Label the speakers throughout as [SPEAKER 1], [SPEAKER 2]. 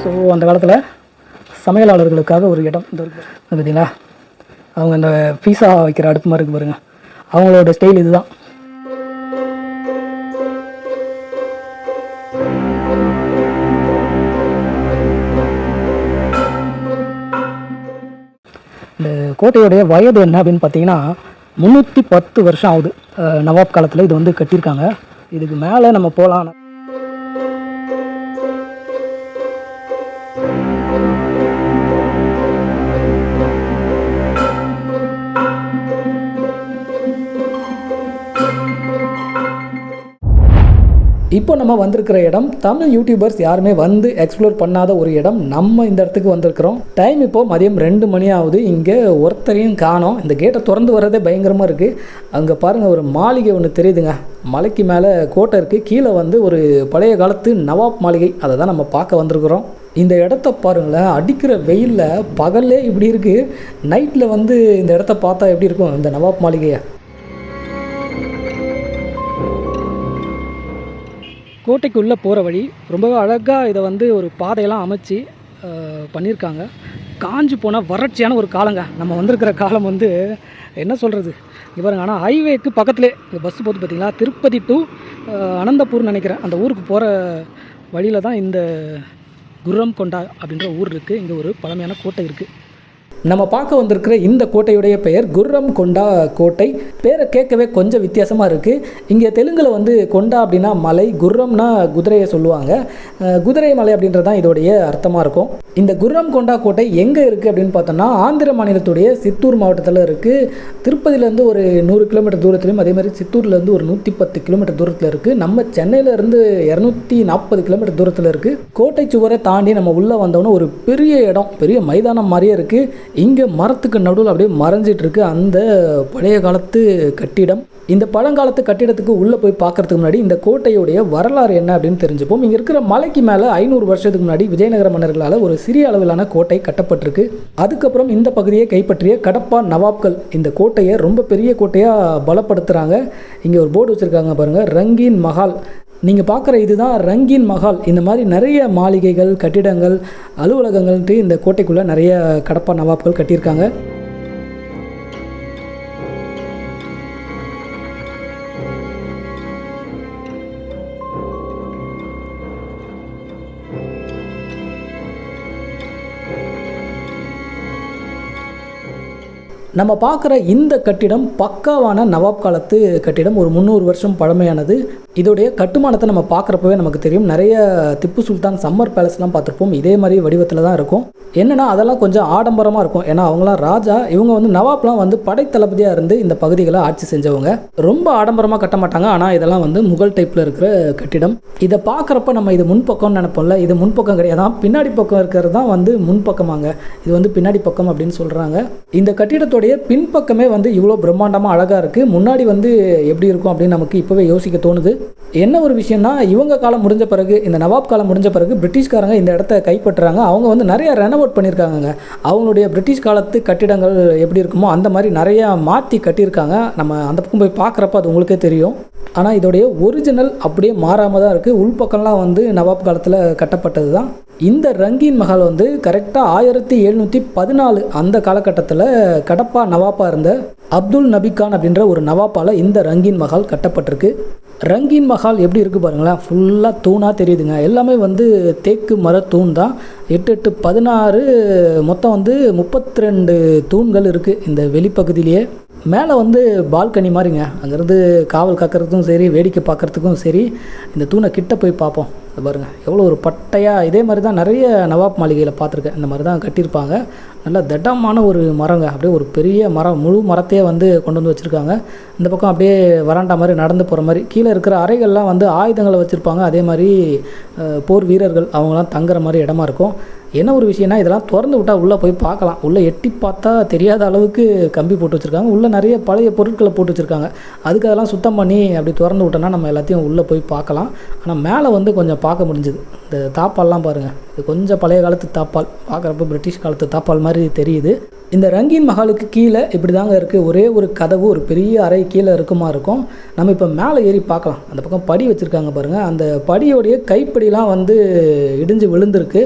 [SPEAKER 1] So அந்த காலத்தில் சமையலாளர்களுக்காக ஒரு இடம் இந்த இருக்கு பார்த்தீங்களா அவங்க அந்த பீஸா வைக்கிற அடுப்பு மாதிரி இருக்கு பாருங்க. அவங்களோட ஸ்டைல் இதுதான். இந்த கோட்டையுடைய வயது என்ன அப்படின்னு பார்த்தீங்கன்னா முந்நூற்றி பத்து வருஷம் ஆகுது. நவாப் காலத்தில் இது வந்து கட்டியிருக்காங்க. இதுக்கு மேலே நம்ம போகலாம். இப்போ நம்ம வந்திருக்கிற இடம் தமிழ் யூடியூபர்ஸ் யாருமே வந்து எக்ஸ்ப்ளோர் பண்ணாத ஒரு இடம். நம்ம இந்த இடத்துக்கு வந்திருக்கிறோம். டைம் இப்போ மதியம் ரெண்டு மணி ஆகுது. இங்கே ஒருத்தரையும் காணோம். இந்த கேட்டை திறந்து வர்றதே பயங்கரமாக இருக்குது அங்கே பாருங்கள் ஒரு மாளிகை ஒன்று தெரியுதுங்க. மலைக்கு மேலே கோட்டை இருக்குது கீழே வந்து ஒரு பழைய காலத்து நவாப் மாளிகை. அதை தான் நம்ம பார்க்க வந்திருக்கிறோம். இந்த இடத்த பாருங்களேன். அடிக்கிற வெயிலில் பகல்லே இப்படி இருக்குது நைட்டில் வந்து இந்த இடத்த பார்த்தா எப்படி இருக்கும்? இந்த நவாப் மாளிகையை. கோட்டைக்குள்ளே போகிற வழி ரொம்பவே அழகாக இதை வந்து ஒரு பாதையெல்லாம் அமைச்சு பண்ணியிருக்காங்க. காஞ்சு போனால் வறட்சியான ஒரு காலங்க. நம்ம வந்திருக்கிற காலம் வந்து என்ன சொல்கிறது இங்கே பாருங்க ஆனால் ஹைவேக்கு பக்கத்துலேயே இந்த பஸ் போகுது பார்த்திங்களா திருப்பதி டு அனந்தபூர்னு நினைக்கிறேன். அந்த ஊருக்கு போகிற வழியில் தான் இந்த குர்ரம் கொண்டா அப்படின்ற ஊர் இருக்குது இங்கே ஒரு பழமையான கோட்டை இருக்குது நம்ம பார்க்க வந்திருக்கிற இந்த கோட்டையுடைய பெயர் குர்ரம் கொண்டா கோட்டை. பேரை கேட்கவே கொஞ்சம் வித்தியாசமாக இருக்குது இங்கே தெலுங்கில் வந்து கொண்டா அப்படின்னா மலை குர்ரம்னா குதிரையை சொல்லுவாங்க. குதிரை மலை அப்படின்றது தான் இதோடைய அர்த்தமாக இருக்கும். இந்த குர்ரம் கொண்டா கோட்டை எங்கே இருக்குது அப்படின்னு பார்த்தோம்னா ஆந்திர மாநிலத்துடைய சித்தூர் மாவட்டத்தில் இருக்குது திருப்பதியிலேருந்து ஒரு நூறு கிலோமீட்டர் தூரத்துலையும் அதேமாதிரி சித்தூர்லேருந்து ஒரு நூற்றி பத்து கிலோமீட்டர் தூரத்தில் இருக்குது நம்ம சென்னையிலேருந்து இரநூத்தி நாற்பது கிலோமீட்டர் தூரத்தில் இருக்குது கோட்டை சுவரை தாண்டி நம்ம உள்ளே வந்தோன்னே ஒரு பெரிய இடம் பெரிய மைதானம் மாதிரியே இருக்குது இங்கே மரத்துக்கு நடுவில் அப்படியே மறைஞ்சிட்டு இருக்கு அந்த பழைய காலத்து கட்டிடம். இந்த பழங்காலத்து கட்டிடத்துக்கு உள்ளே போய் பார்க்கறதுக்கு முன்னாடி இந்த கோட்டையுடைய வரலாறு என்ன அப்படின்னு தெரிஞ்சுப்போம். இங்கே இருக்கிற மலைக்கு மேலே ஐநூறு வருஷத்துக்கு முன்னாடி விஜயநகர மன்னர்களால் ஒரு சிறிய அளவிலான கோட்டை கட்டப்பட்டிருக்கு. அதுக்கப்புறம் இந்த பகுதியை கைப்பற்றிய கடப்பா நவாப்கள் இந்த கோட்டையை ரொம்ப பெரிய கோட்டையாக பலப்படுத்துகிறாங்க இங்கே ஒரு போர்டு வச்சுருக்காங்க பாருங்கள் ரங்கீன் மஹால். நீங்கள் பார்க்குற இதுதான் ரங்கின் மஹால். இந்த மாதிரி நிறைய மாளிகைகள் கட்டிடங்கள் அலுவலகங்கள்ட்டு இந்த கோட்டைக்குள்ளே நிறைய கடப்பா நவாப்கள் கட்டியிருக்காங்க. நம்ம பார்க்குற இந்த கட்டிடம் பக்காவான நவாப் காலத்து கட்டிடம். ஒரு முந்நூறு வருஷம் பழமையானது. இதோடைய கட்டுமானத்தை நம்ம பார்க்குறப்பவே நமக்கு தெரியும். நிறைய திப்பு சுல்தான் சம்மர் பேலஸ்லாம் பார்த்துருப்போம். இதே மாதிரி வடிவத்தில் தான் இருக்கும். என்னென்னா அதெல்லாம் கொஞ்சம் ஆடம்பரமாக இருக்கும். ஏன்னா அவங்களாம் ராஜா இவங்க வந்து நவாப்லாம் வந்து படைத்தளபதியாக இருந்து இந்த பகுதிகளை ஆட்சி செஞ்சவங்க. ரொம்ப ஆடம்பரமாக கட்ட மாட்டாங்க. ஆனால் இதெல்லாம் வந்து முகல் டைப்பில் இருக்கிற கட்டிடம். இதை பார்க்குறப்ப நம்ம இது முன்பக்கம்னு நினைப்போம்ல. இது முன்பக்கம் கிடையாது. பின்னாடி பக்கம் இருக்கிறது தான் வந்து முன்பக்கமாங்க. இது வந்து பின்னாடி பக்கம் அப்படின்னு சொல்கிறாங்க இந்த கட்டிடத்துடைய பின்பக்கமே வந்து இவ்வளோ பிரம்மாண்டமாக அழகாக இருக்குது முன்னாடி வந்து எப்படி இருக்கும் அப்படின்னு நமக்கு இப்போவே யோசிக்க தோணுது. என்ன ஒரு விஷயம்னா இவங்க காலம் முடிஞ்ச பிறகு இந்த நவாப் காலம் முடிஞ்ச பிறகு பிரிட்டிஷ்காரங்க இந்த இடத்த கைப்பற்றுறாங்க. அவங்க வந்து நிறைய ரெனோவேட் பண்ணியிருக்காங்கங்க. அவங்களுடைய பிரிட்டிஷ் காலத்து கட்டிடங்கள் எப்படி இருக்குமோ அந்த மாதிரி நிறையா மாற்றி கட்டியிருக்காங்க. நம்ம அந்த பக்கம் போய் பார்க்குறப்ப அது உங்களுக்கே தெரியும். ஆனால் இதோடைய ஒரிஜினல் அப்படியே மாறாமல் தான் இருக்குது உள்பக்கம்லாம் வந்து நவாப் காலத்தில் கட்டப்பட்டது தான் இந்த ரங்கீன் மஹால் வந்து கரெக்டாக ஆயிரத்தி எழுநூற்றி பதினாலு அந்த காலகட்டத்தில் கடப்பா நவாப்பாக இருந்த அப்துல் நபி கான் அப்படின்ற ஒரு நவாப்பால் இந்த ரங்கீன் மஹால் கட்டப்பட்டிருக்கு. ரங்கீன் மஹால் எப்படி இருக்குது பாருங்களேன். ஃபுல்லாக தூணாக தெரியுதுங்க. எல்லாமே வந்து தேக்கு மர தூண் தான். எட்டு எட்டு பதினாறு மொத்தம் வந்து முப்பத்தி ரெண்டு தூண்கள் இருக்குது இந்த வெளிப்பகுதியிலேயே. மேலே வந்து பால்கனி மாதிரிங்க. அங்கேருந்து காவல் காக்கிறதுக்கும் சரி வேடிக்கை பார்க்குறதுக்கும் சரி இந்த தூணை கிட்ட போய் பார்ப்போம். அது பாருங்கள் எவ்வளோ ஒரு பட்டையாக இதே மாதிரி தான் நிறைய நவாப் மாளிகையில் பார்த்துருக்கேன். இந்த மாதிரி தான் கட்டியிருப்பாங்க. நல்ல திடமான ஒரு மரங்க அப்படியே ஒரு பெரிய மரம் முழு மரத்தையே வந்து கொண்டு வந்து வச்சுருக்காங்க. இந்த பக்கம் அப்படியே வராண்டா மாதிரி நடந்து போகிற மாதிரி கீழே இருக்கிற அறைகள்லாம் வந்து ஆயுதங்களை வச்சுருப்பாங்க. அதே மாதிரி போர் வீரர்கள் அவங்களாம் தங்குற மாதிரி இடமா இருக்கும். என்ன ஒரு விஷயம்னா இதெல்லாம் திறந்து விட்டால் உள்ளே போய் பார்க்கலாம். உள்ளே எட்டி பார்த்தா தெரியாத அளவுக்கு கம்பி போட்டு வச்சுருக்காங்க. உள்ளே நிறைய பழைய பொருட்களை போட்டு வச்சுருக்காங்க. அதுக்கு அதெல்லாம் சுத்தம் பண்ணி அப்படி திறந்து விட்டோன்னா நம்ம எல்லாத்தையும் உள்ளே போய் பார்க்கலாம். ஆனால் மேலே வந்து கொஞ்சம் பார்க்க முடிஞ்சுது. இந்த தாப்பால்லாம் பாருங்கள் இது கொஞ்சம் பழைய காலத்து தாப்பால் பார்க்குறப்ப பிரிட்டிஷ் காலத்து தாப்பால் மாதிரி தெரியுது. இந்த ரங்கீன் மஹாலுக்கு கீழே இப்படி தாங்க இருக்குது ஒரே ஒரு கதவு ஒரு பெரிய அறை கீழே இருக்குமா இருக்கும். நம்ம இப்போ மேலே ஏறி பார்க்கலாம். அந்த பக்கம் படி வச்சுருக்காங்க பாருங்கள் அந்த படியோடைய கைப்பிடிலாம் வந்து இடிஞ்சு விழுந்திருக்கு.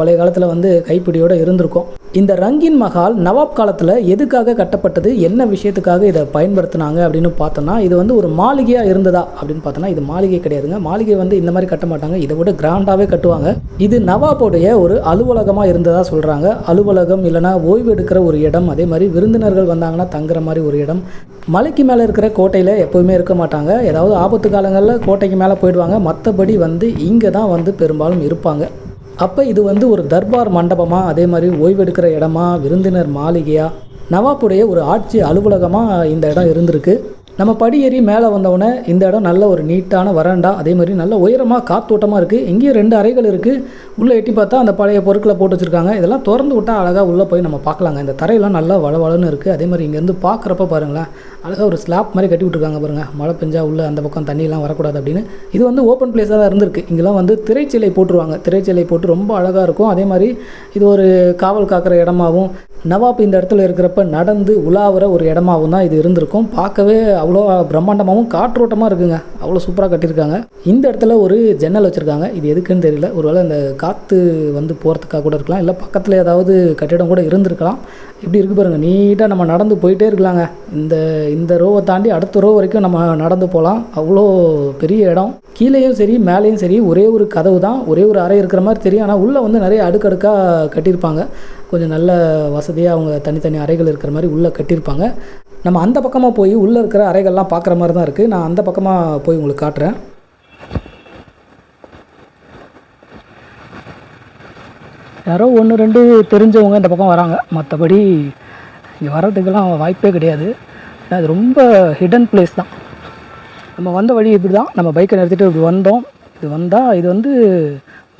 [SPEAKER 1] பழைய காலத்தில் வந்து கைப்பிடியோடு இருந்திருக்கும். இந்த ரங்கின் மஹால் நவாப் காலத்தில் எதுக்காக கட்டப்பட்டது? என்ன விஷயத்துக்காக இதை பயன்படுத்தினாங்க அப்படின்னு பார்த்தோன்னா இது வந்து ஒரு மாளிகையாக இருந்ததா அப்படின்னு பார்த்தோன்னா இது மாளிகை கிடையாதுங்க. மாளிகை வந்து இந்த மாதிரி கட்ட மாட்டாங்க. இதை விட கிராண்டாகவே கட்டுவாங்க. இது நவாபோடைய ஒரு அலுவலகமாக இருந்ததாக சொல்கிறாங்க அலுவலகம் இல்லைனா ஓய்வு எடுக்கிற ஒரு இடம் அதே மாதிரி விருந்தினர்கள் வந்தாங்கன்னா தங்குற மாதிரி ஒரு இடம். மலைக்கு மேலே இருக்கிற கோட்டையில் எப்போவுமே இருக்க மாட்டாங்க. ஏதாவது ஆபத்து காலங்களில் கோட்டைக்கு மேலே போயிடுவாங்க. மற்றபடி வந்து இங்கே தான் வந்து பெரும்பாலும் இருப்பாங்க. அப்போ இது வந்து ஒரு தர்பார் மண்டபமாக அதே மாதிரி ஓய்வெடுக்கிற இடமா? விருந்தினர் மாளிகையா? நவாப்புடைய ஒரு ஆட்சி அலுவலகமாக இந்த இடம் இருந்திருக்கு. நம்ம படியேறி மேலே வந்தவுடனே இந்த இடம் நல்ல ஒரு நீட்டான வராண்டா அதே மாதிரி நல்ல உயரமாக காத்தோட்டமாக இருக்குது இங்கேயும் ரெண்டு அறைகள் இருக்குது உள்ளே எட்டி பார்த்தா அந்த பழைய பொருட்களை போட்டு வச்சுருக்காங்க. இதெல்லாம் திறந்து விட்டால் அழகாக உள்ளே போய் நம்ம பார்க்கலாங்க. இந்த தரையெல்லாம் நல்லா வளவளன்னு இருக்குது அதே மாதிரி இங்கேருந்து பார்க்குறப்ப பாருங்களேன் அழகாக ஒரு ஸ்லாப் மாதிரி கட்டி விட்ருக்காங்க பாருங்கள் மழை பெஞ்சா உள்ளே அந்த பக்கம் தண்ணியெல்லாம் வரக்கூடாது அப்படின்னு. இது வந்து ஓப்பன் பிளேஸாக தான் இருந்திருக்கு. இங்கெல்லாம் வந்து திரைச்சிலை போட்டுருவாங்க. திரைச்சிலை போட்டு ரொம்ப அழகாக இருக்கும். அதே மாதிரி இது ஒரு காவல் காக்கிற இடமாவும் நவாப் இந்த இடத்துல இருக்கிறப்ப நடந்து உலாவுற ஒரு இடமாவும் தான் இது இருந்திருக்கும். பார்க்கவே அவ்வளோ பிரம்மாண்டமாகவும் காற்றோட்டமாக இருக்குங்க. அவ்வளோ சூப்பராக கட்டியிருக்காங்க. இந்த இடத்துல ஒரு ஜன்னல் வச்சுருக்காங்க. இது எதுக்குன்னு தெரியல. ஒருவேளை இந்த காற்று வந்து போகிறதுக்காக கூட இருக்கலாம். இல்லை பக்கத்தில் ஏதாவது கட்டிடம் கூட இருந்திருக்கலாம். இப்படி இருக்கு பாருங்கள் நீட்டாக நம்ம நடந்து போயிட்டே இருக்கலாங்க. இந்த இந்த ரோவை தாண்டி அடுத்த ரோ வரைக்கும் நம்ம நடந்து போகலாம். அவ்வளோ பெரிய இடம். கீழேயும் சரி மேலேயும் சரி ஒரே ஒரு கதவு தான். ஒரே ஒரு அறை இருக்கிற மாதிரி தெரியும். ஆனால் உள்ளே வந்து நிறைய அடுக்கடுக்காக கட்டியிருப்பாங்க. கொஞ்சம் நல்ல வசதியாக அவங்க தனித்தனி அறைகள் இருக்கிற மாதிரி உள்ளே கட்டியிருப்பாங்க. நம்ம அந்த பக்கமாக போய் உள்ளே இருக்கிற அறைகள்லாம் பார்க்குற மாதிரி தான் இருக்குது நான் அந்த பக்கமாக போய் உங்களுக்கு காட்டுறேன். யாரோ ஒன்று ரெண்டு தெரிஞ்சவங்க இந்த பக்கம் வராங்க. மற்றபடி இங்கே வர்றதுக்கெல்லாம் வாய்ப்பே கிடையாது. ஏன்னா அது ரொம்ப ஹிடன் பிளேஸ் தான். நம்ம வந்த வழி இப்படி தான் நம்ம பைக்கை நிறுத்திட்டு இப்படி வந்தோம். இது வந்தால் இது வந்து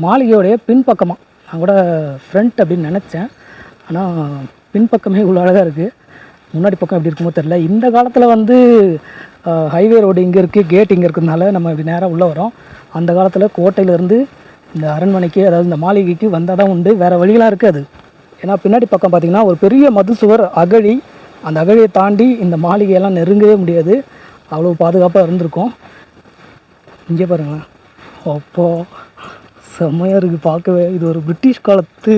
[SPEAKER 1] மாளிகையோடைய பின்பக்கமாக நான் கூட ஃப்ரண்ட் அப்படின்னு நினச்சேன். ஆனால் பின்பக்கமே இவ்வளோ அழகாக இருக்குது முன்னாடி பக்கம் எப்படி இருக்குமோ தெரில இந்த காலத்தில் வந்து ஹைவே ரோடு இங்கே இருக்குது கேட் இங்கே இருக்கிறதுனால நம்ம இப்படி நேராக உள்ளே வரோம் அந்த காலத்தில் கோட்டையிலேருந்து இந்த அரண்மனைக்கு அதாவது இந்த மாளிகைக்கு வந்தால் தான் உண்டு. வேறு வழிகளாக இருக்குது. அது ஏன்னா பின்னாடி பக்கம் பார்த்திங்கன்னா ஒரு பெரிய மது சுவர் அகழி அந்த அகழியை தாண்டி இந்த மாளிகையெல்லாம் நெருங்கவே முடியாது. அவ்வளோ பாதுகாப்பாக இருந்திருக்கும். இங்கே பாருங்களேன். அப்போ செம்மையாக இருக்குது பார்க்கவே. இது ஒரு பிரிட்டிஷ் காலத்து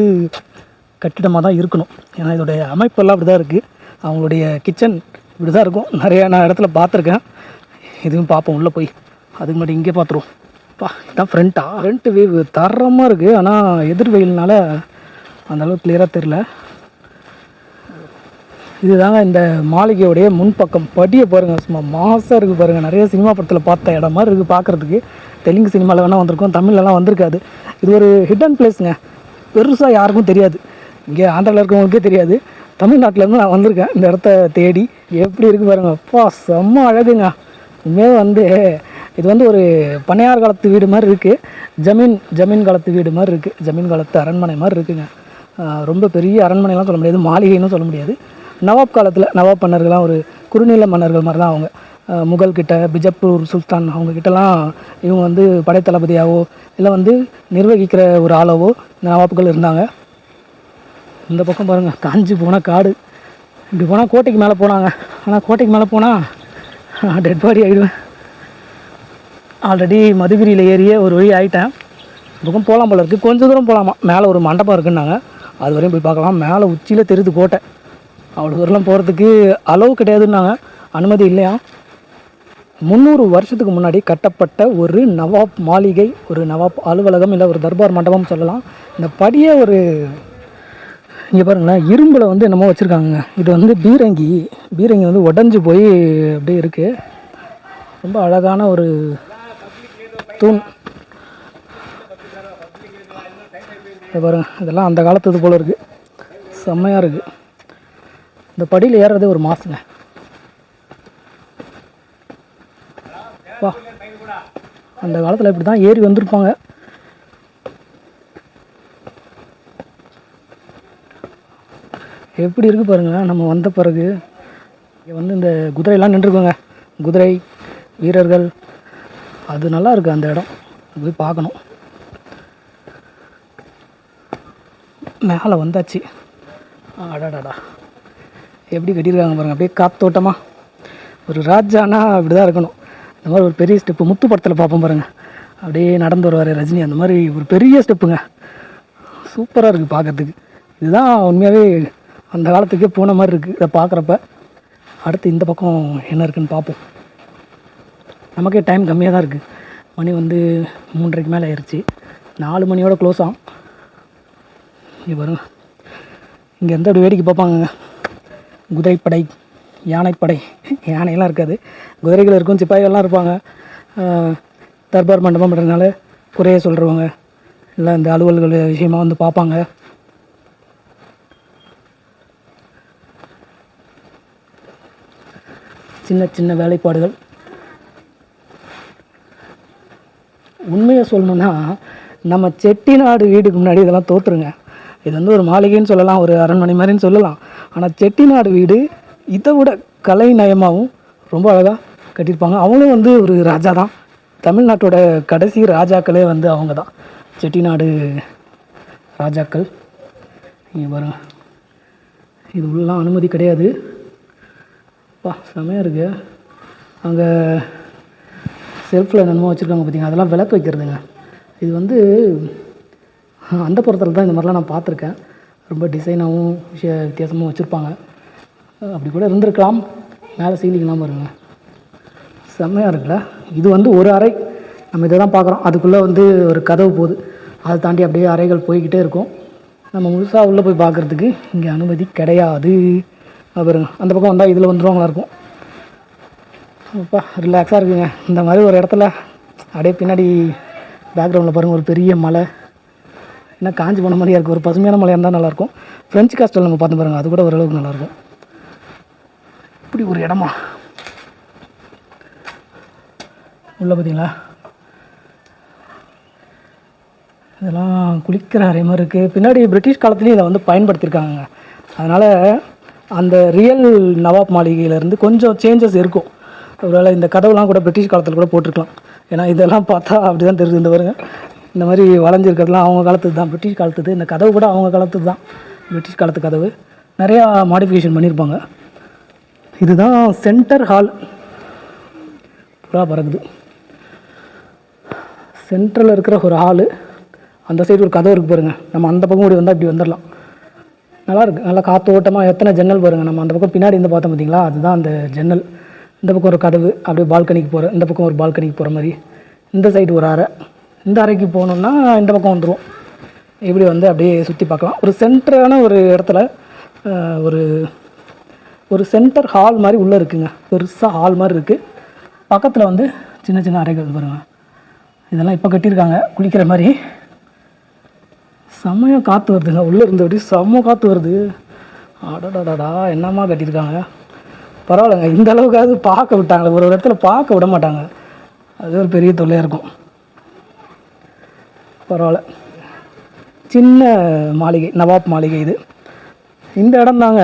[SPEAKER 1] கட்டிடமாக தான் இருக்கணும். ஏன்னா இதோடைய அமைப்பெல்லாம் அப்படி தான் இருக்குது அவங்களுடைய கிச்சன் இப்படி தான் இருக்கும். நிறையா நான் இடத்துல பார்த்துருக்கேன். இதுவும் பார்ப்போம் உள்ளே போய். அதுக்கு முன்னாடி இங்கே பார்த்துருவோம். பா இதான் ஃப்ரண்ட்டா ஃப்ரண்ட் வியூ தரமாக இருக்குது ஆனால் எதிர் வெயில்னால அந்தளவுக்கு கிளியராக தெரில இதுதாங்க இந்த மாளிகையோடைய முன்பக்கம். படியை பாருங்கள் சும்மா மாசாக இருக்குது பாருங்கள் நிறைய சினிமா படத்தில் பார்த்த இடம் மாதிரி இருக்குது பார்க்குறதுக்கு. தெலுங்கு சினிமாவில் வேணால் வந்திருக்கோம். தமிழ்லலாம் வந்திருக்காது. இது ஒரு ஹிடன் பிளேஸுங்க பெருசாக யாருக்கும் தெரியாது. இங்கே ஆந்திராவில் இருக்கவங்களுக்கே தெரியாது. தமிழ்நாட்டிலேருந்து நான் வந்திருக்கேன். இந்த இடத்த தேடி எப்படி இருக்குது பாருங்கள் அப்பா செம்ம அழகுங்க. உண்மையாக வந்து இது வந்து ஒரு பனையார் காலத்து வீடு மாதிரி இருக்குது ஜமீன் ஜமீன் காலத்து வீடு மாதிரி இருக்குது ஜமீன் காலத்து அரண்மனை மாதிரி இருக்குதுங்க ரொம்ப பெரிய அரண்மனைலாம் சொல்ல முடியாது மாளிகைன்னு சொல்ல முடியாது. நவாப் காலத்தில் நவாப் மன்னர்கள்லாம் ஒரு குறுநில மன்னர்கள் மாதிரி தான் அவங்க முகல்கிட்ட பிஜப்பூர் சுல்தான் அவங்கக்கிட்டலாம் இவங்க வந்து படைத்தளபதியாவோ இல்லை வந்து நிர்வகிக்கிற ஒரு ஆளாவோ நவாப்புகள் இருந்தாங்க. இந்த பக்கம் பாருங்கள் காஞ்சி போனால் காடு. இப்படி போனால் கோட்டைக்கு மேலே போனாங்க. ஆனால் கோட்டைக்கு மேலே போனால் டெட் பாடி ஆகிடுவேன் ஆல்ரெடி மதுகிரியில் ஏறியே ஒரு வழி ஆகிட்டேன் இந்த பக்கம் போகலாம் போல இருக்குது கொஞ்சம் தூரம் போகலாமா மேலே ஒரு மண்டபம் இருக்குன்னாங்க. அது வரையும் போய் பார்க்கலாம். மேலே உச்சியில் தெரிது கோட்டை. அவ்வளோ தூரம்லாம் போகிறதுக்கு அளவு கிடையாதுன்னாங்க. அனுமதி இல்லையா? முந்நூறு வருஷத்துக்கு முன்னாடி கட்டப்பட்ட ஒரு நவாப் மாளிகை ஒரு நவாப் அலுவலகம் இல்லை ஒரு தர்பார் மண்டபம் சொல்லலாம். இந்த படியே ஒரு இங்கே பாருங்களேன் இரும்பில் வந்து என்னமோ வச்சுருக்காங்க இது வந்து பீரங்கி. பீரங்கி வந்து உடஞ்சி போய் அப்படியே இருக்குது ரொம்ப அழகான ஒரு தூண். இதை பாருங்க இதெல்லாம் அந்த காலத்து இது போல் இருக்குது செம்மையாக இருக்குது இந்த படியில் ஏறுறதே ஒரு மாசுங்க. வா. அந்த காலத்தில் இப்படி தான் ஏறி வந்திருப்பாங்க. எப்படி இருக்குது பாருங்கள் நம்ம வந்த பிறகு. இங்கே வந்து இந்த குதிரையெல்லாம் நின்றுருக்கோங்க குதிரை வீரர்கள். அது நல்லா இருக்குது அந்த இடம். போய் பார்க்கணும். மேலே வந்தாச்சு. அடாடாடா. எப்படி கட்டியிருக்காங்க பாருங்கள் அப்படியே காத்தோட்டமாக ஒரு ராஜானா அப்படி தான் இருக்கணும். இந்த மாதிரி ஒரு பெரிய ஸ்டெப்பு முத்து படத்தில் பார்ப்போம் பாருங்கள் அப்படியே நடந்து வருவார் ரஜினி. அந்த மாதிரி ஒரு பெரிய ஸ்டெப்புங்க சூப்பராக இருக்குது பார்க்கறதுக்கு. இதுதான் உண்மையாகவே அந்த காலத்துக்கே போன மாதிரி இருக்குது இதை பார்க்குறப்ப அடுத்து இந்த பக்கம் என்ன இருக்குன்னு பார்ப்போம். நமக்கே டைம் கம்மியாக தான் இருக்குது மணி வந்து மூன்றரைக்கு மேலே ஆயிடுச்சு நாலு மணியோட க்ளோஸ் ஆகும். இங்கே வரும் இங்கே அப்படி வேடிக்கை பார்ப்பாங்க குதிரைப்படை யானைப்படை யானையெல்லாம் இருக்காது. குதிரைகள் இருக்கும் சிப்பாய்கள்லாம் இருப்பாங்க. தர்பார் மண்டபம் பண்ணுறதுனால குறைய சொல்கிறவங்க இல்லை இந்த அலுவல்கள் விஷயமா வந்து பார்ப்பாங்க. சின்ன சின்ன வேலைப்பாடுகள். உண்மையை சொல்லணுன்னா நம்ம செட்டிநாடு வீடுக்கு முன்னாடி இதெல்லாம் தோற்றுருங்க இது வந்து ஒரு மாளிகைன்னு சொல்லலாம் ஒரு அரண்மனை மாதிரின்னு சொல்லலாம். ஆனால் செட்டிநாடு வீடு இதை விட கலை நயமாகவும் ரொம்ப அழகாக கட்டியிருப்பாங்க. அவங்களும் வந்து ஒரு ராஜா தான். தமிழ்நாட்டோட கடைசி ராஜாக்களே வந்து அவங்க தான் செட்டிநாடு ராஜாக்கள். இங்கே பாருங்க. இது உள்ளலாம் அனுமதி கிடையாது. பா செமையாக இருக்கு. அங்கே செல்ஃபில் என்னென்னமோ வச்சுருக்காங்க பார்த்தீங்க அதெல்லாம் விளக்கு வைக்கிறதுங்க. இது வந்து அந்த புறத்தில் தான் இந்த மாதிரிலாம் நான் பார்த்துருக்கேன். ரொம்ப டிசைனாகவும் விஷய வித்தியாசமாகவும் வச்சுருப்பாங்க. அப்படி கூட இருந்திருக்கலாம். மேலே சீலிங்லாம் பாருங்க செம்மையாக இருக்குல்ல? இது வந்து ஒரு அறை. நம்ம இதை தான் பார்க்குறோம். அதுக்குள்ளே வந்து ஒரு கதவு போகுது. அதை தாண்டி அப்படியே அறைகள் போய்கிட்டே இருக்கும். நம்ம முழுசாக உள்ளே போய் பார்க்குறதுக்கு இங்கே அனுமதி கிடையாது. அது பாருங்க. அந்த பக்கம் வந்தால் இதில் வந்துருவாங்களா இருக்கும். அப்பா ரிலாக்ஸாக இருக்குங்க. இந்த மாதிரி ஒரு இடத்துல அப்படியே பின்னாடி பேக்ரவுண்டில் பாருங்கள் ஒரு பெரிய மலை. ஏன்னா காஞ்சி போன மாதிரியா இருக்குது ஒரு பசுமையான மலையாக இருந்தால் நல்லாயிருக்கும். ஃப்ரெஞ்சு காஸ்டல் நம்ம பார்த்து பாருங்கள் அது கூட ஓரளவுக்கு நல்லாயிருக்கும். இப்படி ஒரு இடமா? உள்ள பார்த்தீங்களா இதெல்லாம் குளிக்கிற அறை மாதிரி இருக்குது பின்னாடி பிரிட்டிஷ் காலத்துலேயும் இதை வந்து பயன்படுத்தியிருக்காங்க அதனால் அந்த ரியல் நவாப் மாளிகையிலேருந்து கொஞ்சம் சேஞ்சஸ் இருக்கும். ஒருவேளை இந்த கதவுலாம் கூட பிரிட்டிஷ் காலத்தில் கூட போட்டிருக்கலாம். ஏன்னா இதெல்லாம் பார்த்தா அப்படி தான் தெரிஞ்சு இந்த பாருங்க. இந்த மாதிரி வளைஞ்சிருக்கிறதுலாம் அவங்க காலத்துக்கு தான். பிரிட்டிஷ் காலத்துக்கு இந்த கதவு கூட அவங்க காலத்துக்கு தான். பிரிட்டிஷ் காலத்து கதவு. நிறையா மாடிஃபிகேஷன் பண்ணியிருப்பாங்க இதுதான் சென்டர் ஹால் புறா பறக்குது. சென்ட்ரலில் இருக்கிற ஒரு ஹாலு அந்த சைடு ஒரு கதவு இருக்குது பாருங்கள் நம்ம அந்த பக்கம் ஓடி வந்தால் இப்படி வந்துடலாம் நல்லா இருக்கு. நல்லா காத்தோட்டமாக எத்தனை ஜன்னல் பாருங்கள் நம்ம அந்த பக்கம் பின்னாடி இருந்து பார்த்தோம் பார்த்தீங்களா அதுதான் அந்த ஜன்னல். இந்த பக்கம் ஒரு கதவு அப்படியே பால்கனிக்கு போகிற இந்த பக்கம் ஒரு பால்கனிக்கு போகிற மாதிரி. இந்த சைடு ஒரு அறை. இந்த அறைக்கு போகணுன்னா இந்த பக்கம் வந்துடும் இப்படி வந்து அப்படியே சுற்றி பார்க்கலாம். ஒரு சென்டரான ஒரு இடத்துல ஒரு ஒரு சென்டர் ஹால் மாதிரி உள்ளே இருக்குங்க. பெருசாக ஹால் மாதிரி இருக்குது பக்கத்தில் வந்து சின்ன சின்ன அறைகள் பாருங்க இதெல்லாம் இப்போ கட்டியிருக்காங்க. குளிக்கிற மாதிரி. செம்மையாக காற்று வருதுங்க. உள்ளே இருந்தபடி செம்ம காற்று வருது. அடடாடாடா என்னம்மா கட்டியிருக்காங்க? பரவாயில்லைங்க. இந்த அளவுக்காவது பார்க்க விட்டாங்களே. ஒரு ஒரு இடத்துல பார்க்க விட மாட்டாங்க. அது ஒரு பெரிய தொல்லையாக இருக்கும். பரவாயில்ல. சின்ன மாளிகை நவாப் மாளிகை இது. இந்த இடம் தாங்க.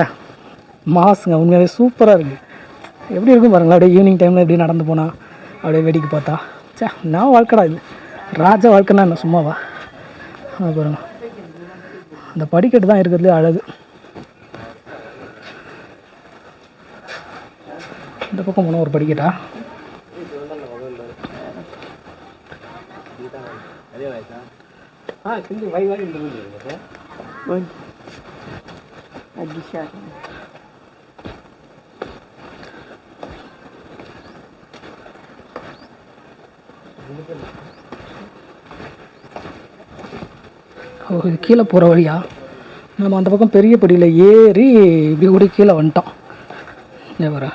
[SPEAKER 1] மாசுங்க உண்மையாகவே சூப்பராக இருக்குது எப்படி இருக்கும் பாருங்கள் அப்படியே ஈவினிங் டைமில் எப்படி நடந்து போனால் அப்படியே வேடிக்கை பார்த்தா. சே நான் வாழ்க்கடா இது. ராஜா வாழ்க்கைன்னா என்ன சும்மாவா? அது பாருங்க. அந்த படிக்கட்டு தான் இருக்கிறதுலே அழகு. இந்த பக்கம் போனால் ஒரு படிக்கட்டா? ஓ இது கீழே போகிற வழியா? நம்ம அந்த பக்கம் பெரிய படியில் ஏறி இப்படி கூட கீழே வந்துட்டோம். இங்கே வர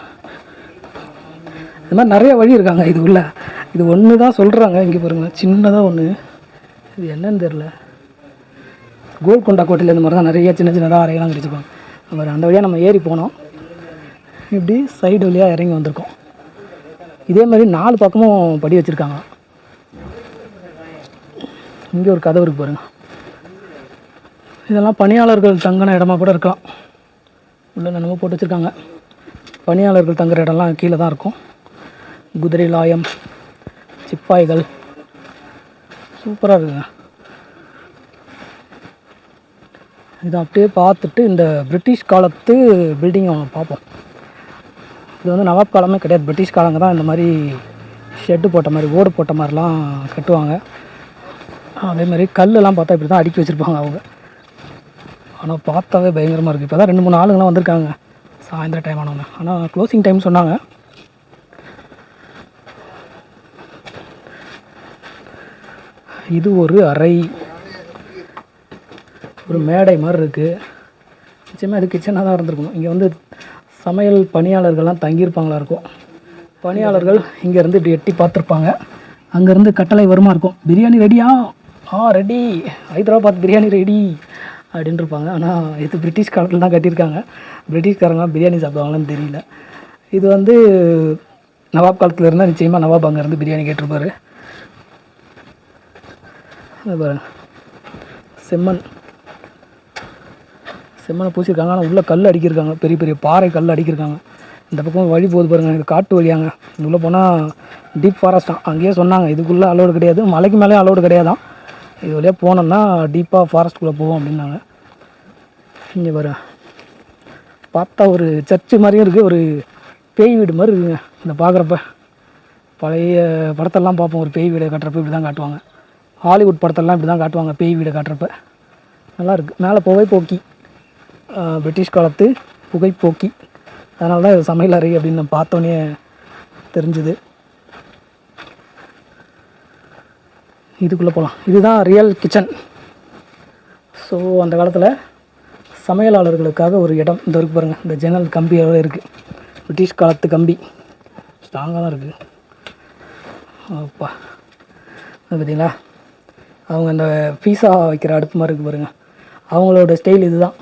[SPEAKER 1] இது மாதிரி நிறைய வழி இருக்காங்க இது உள்ள. இது ஒன்று தான் சொல்கிறாங்க இங்கே பாருங்களேன் சின்னதாக ஒன்று இது என்னன்னு தெரில கோல்கொண்டா கோட்டையில் இந்த மாதிரி தான் நிறைய சின்ன சின்னதாக அறையெல்லாம் கிடைச்சிருப்பாங்க அப்புறம் அந்த வழியாக நம்ம ஏறி போனோம். இப்படி சைடு வழியாக இறங்கி வந்திருக்கோம். இதே மாதிரி நாலு பக்கமும் படி வச்சுருக்காங்க. இங்கே ஒரு கதவு இருக்கு பாருங்க. இதெல்லாம் பணியாளர்கள் தங்கின இடமா கூட இருக்கலாம். உள்ள என்னமோ போட்டு வச்சுருக்காங்க. பணியாளர்கள் தங்குற இடம்லாம் கீழே தான் இருக்கும். குதிரை லாயம் சிப்பாய்கள் சூப்பராக இருக்குங்க. இதை அப்படியே பார்த்துட்டு இந்த பிரிட்டிஷ் காலத்து பில்டிங்கை அவங்க பார்ப்போம். இது வந்து நவாப் காலமே கிடையாது. பிரிட்டிஷ் காலங்க தான் இந்த மாதிரி ஷெட்டு போட்ட மாதிரி ஓடு போட்ட மாதிரிலாம் கட்டுவாங்க. அதே மாதிரி கல்லெல்லாம் பார்த்தா இப்படி தான் அடுக்கி வச்சுருப்பாங்க அவங்க. ஆனால் பார்த்தாவே பயங்கரமாக இருக்குது இப்போ தான் ரெண்டு மூணு ஆளுங்களாம் வந்திருக்காங்க. சாயந்தர டைம் ஆனவங்க ஆனால் க்ளோசிங் டைம் சொன்னாங்க. இது ஒரு அறை. ஒரு மேடை மாதிரி இருக்குது நிச்சயமாக இது கிச்சனாக தான் இருந்திருக்கணும். இங்கே வந்து சமையல் பணியாளர்கள்லாம் தங்கியிருப்பாங்களா இருக்கும். பணியாளர்கள் இங்கேருந்து இப்படி எட்டி பார்த்துருப்பாங்க. அங்கேருந்து கட்டளை வருமா இருக்கும். பிரியாணி ரெடியா ஆ ரெடி ஹைதராபாத் பிரியாணி ரெடி அப்படின்னு இருப்பாங்க. ஆனால் இது பிரிட்டிஷ் காலத்தில் தான் கட்டியிருக்காங்க. பிரிட்டிஷ்காரங்களாம் பிரியாணி சாப்பிடுவாங்களான்னு தெரியல. இது வந்து நவாப் காலத்தில் இருந்தால் நிச்சயமாக நவாப் அங்கேருந்து பிரியாணி கேட்டிருப்பாரு. பாருங்கள் பாருங்க. செம்மண். செம்மனை பூசியிருக்காங்க. ஆனால் உள்ளே கல் அடிக்கிருக்காங்க. பெரிய பெரிய பாறை கல் அடிக்கிருக்காங்க. இந்த பக்கம் வழி போகுது பாருங்க. இது காட்டு வழியாங்க. உள்ளே போனால் டீப் ஃபாரஸ்ட்டாக அங்கேயே சொன்னாங்க. இதுக்குள்ளே அலோடு கிடையாது. மலைக்கு மேலே அலோடு கிடையாதான். இது வழியாக போனோம்னா டீப்பாக ஃபாரஸ்ட்டுக்குள்ளே போவோம் அப்படின்னாங்க. இங்கே பாரு. பார்த்தா ஒரு சர்ச்சு மாதிரியும் இருக்குது ஒரு பேய் வீடு மாதிரி இருக்குங்க. இந்த பார்க்குறப்ப பழைய படத்தெல்லாம் பார்ப்போம். ஒரு பேய் வீடை கட்டுறப்ப இப்படி தான் காட்டுவாங்க. ஹாலிவுட் படத்தெல்லாம் இப்படி தான் காட்டுவாங்க. பேய் வீடை காட்டுறப்ப. நல்லா இருக்குது மேலே புகைப்போக்கி. பிரிட்டிஷ் காலத்து புகைப்போக்கி. அதனால தான் இது சமையல் அறை அப்படின்னு பார்த்தோன்னே தெரிஞ்சுது. இதுக்குள்ளே போகலாம் இதுதான் ரியல் கிச்சன். ஸோ அந்த காலத்தில் சமையலாளர்களுக்காக ஒரு இடம். இந்த இருக்கு பாருங்கள் இந்த ஜன்னல் கம்பியோட இருக்குது பிரிட்டிஷ் காலத்து கம்பி. ஸ்ட்ராங்காக தான் இருக்குது அப்பா பார்த்தீங்களா? அவங்க அந்த பீஸா வைக்கிற அடுப்பு மாதிரி இருக்குது பாருங்கள் அவங்களோட ஸ்டைல் இதுதான்.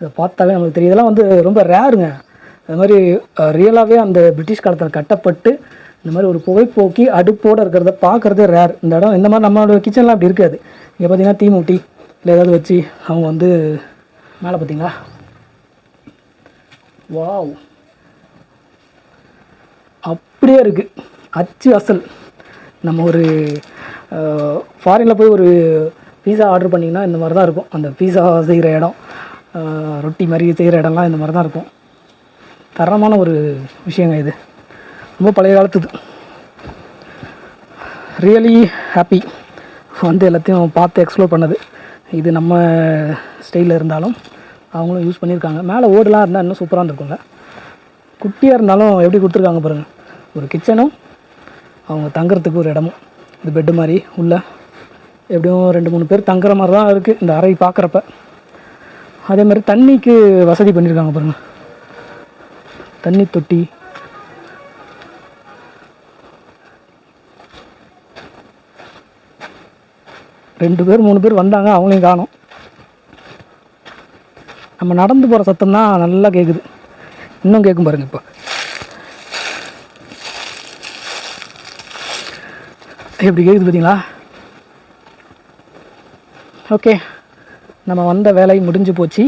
[SPEAKER 1] இதை பார்த்தாலே நம்மளுக்கு தெரியும். இதெல்லாம் வந்து ரொம்ப ரேருங்க அது மாதிரி ரியலாகவே அந்த பிரிட்டிஷ் காலத்தில் கட்டப்பட்டு இந்த மாதிரி ஒரு புகைப்போக்கி அடுப்போடு இருக்கிறத பார்க்குறதே ரேர் இந்த இடம் இந்த மாதிரி நம்மளோட கிச்சன்லாம் அப்படி இருக்காது. இங்கே பார்த்தீங்கன்னா தீமூட்டி இல்லை ஏதாவது வச்சு அவங்க வந்து மேலே பார்த்தீங்களா வாவ். அப்படியே இருக்குது அச்சு அசல். நம்ம ஒரு ஃபாரினில் போய் ஒரு பீஸா ஆர்டர் பண்ணிங்கன்னா இந்த மாதிரி தான் இருக்கும். அந்த பீஸா செய்கிற இடம் ரொட்டி மாதிரி செய்கிற இடம்லாம் இந்த மாதிரி தான் இருக்கும். தரமான ஒரு விஷயங்க இது. ரொம்ப பழைய காலத்துது ரியலி ஹாப்பி வந்து எல்லாத்தையும் பார்த்து எக்ஸ்ப்ளோர் பண்ணது. இது நம்ம ஸ்டைலில் இருந்தாலும் அவங்களும் யூஸ் பண்ணியிருக்காங்க. மேலே ஓடுலாம் இருந்தால் இன்னும் சூப்பராக இருந்திருக்குங்க குட்டியாக இருந்தாலும் எப்படி கொடுத்துருக்காங்க பாருங்கள் ஒரு கிச்சனும் அவங்க தங்குறதுக்கு ஒரு இடமும். இது பெட்டு மாதிரி உள்ளே எப்படியும் ரெண்டு மூணு பேர் தங்குற மாதிரி தான் இருக்குது இந்த அறை பார்க்குறப்ப. அதே மாதிரி தண்ணிக்கு வசதி பண்ணியிருக்காங்க பாருங்கள் தண்ணி தொட்டி. ரெண்டு பேர் மூணு பேர் வந்தாங்க. அவங்களையும் காணும். நம்ம நடந்து போகிற சத்தம் தான் நல்லா கேட்குது இன்னும் கேட்கும் பாருங்கள் இப்போ. எப்படி கேட்குது பார்த்தீங்களா ஓகே நம்ம வந்த வேலை முடிஞ்சு போச்சு.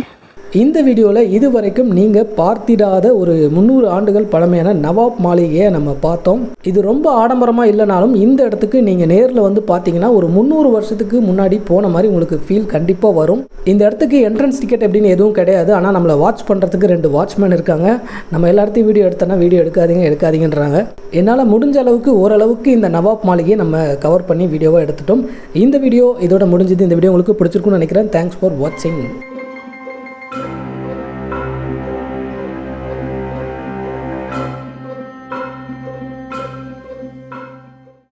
[SPEAKER 1] இந்த வீடியோவில் இது வரைக்கும் நீங்கள் பார்த்திடாத ஒரு முந்நூறு ஆண்டுகள் பழமையான நவாப் மாளிகையை நம்ம பார்த்தோம். இது ரொம்ப ஆடம்பரமாக இல்லைனாலும் இந்த இடத்துக்கு நீங்கள் நேரில் வந்து பார்த்தீங்கன்னா ஒரு முந்நூறு வருஷத்துக்கு முன்னாடி போன மாதிரி உங்களுக்கு ஃபீல் கண்டிப்பாக வரும். இந்த இடத்துக்கு என்ட்ரன்ஸ் டிக்கெட் அப்படின்னு எதுவும் கிடையாது. ஆனால் நம்மளை வாட்ச் பண்ணுறதுக்கு ரெண்டு வாட்ச்மேன் இருக்காங்க. நம்ம எல்லாத்தையும் வீடியோ எடுத்தோன்னா வீடியோ எடுக்காதீங்க எடுக்காதீங்கன்றாங்க. என்னால் முடிஞ்ச அளவுக்கு ஓரளவுக்கு இந்த நவாப் மாளிகையை நம்ம கவர் பண்ணி வீடியோவாக எடுத்துட்டோம். இந்த வீடியோ இதோட முடிஞ்சது. இந்த வீடியோ உங்களுக்கு பிடிச்சிருக்கும்னு நினைக்கிறேன். தேங்க்ஸ் ஃபார் வாட்சிங்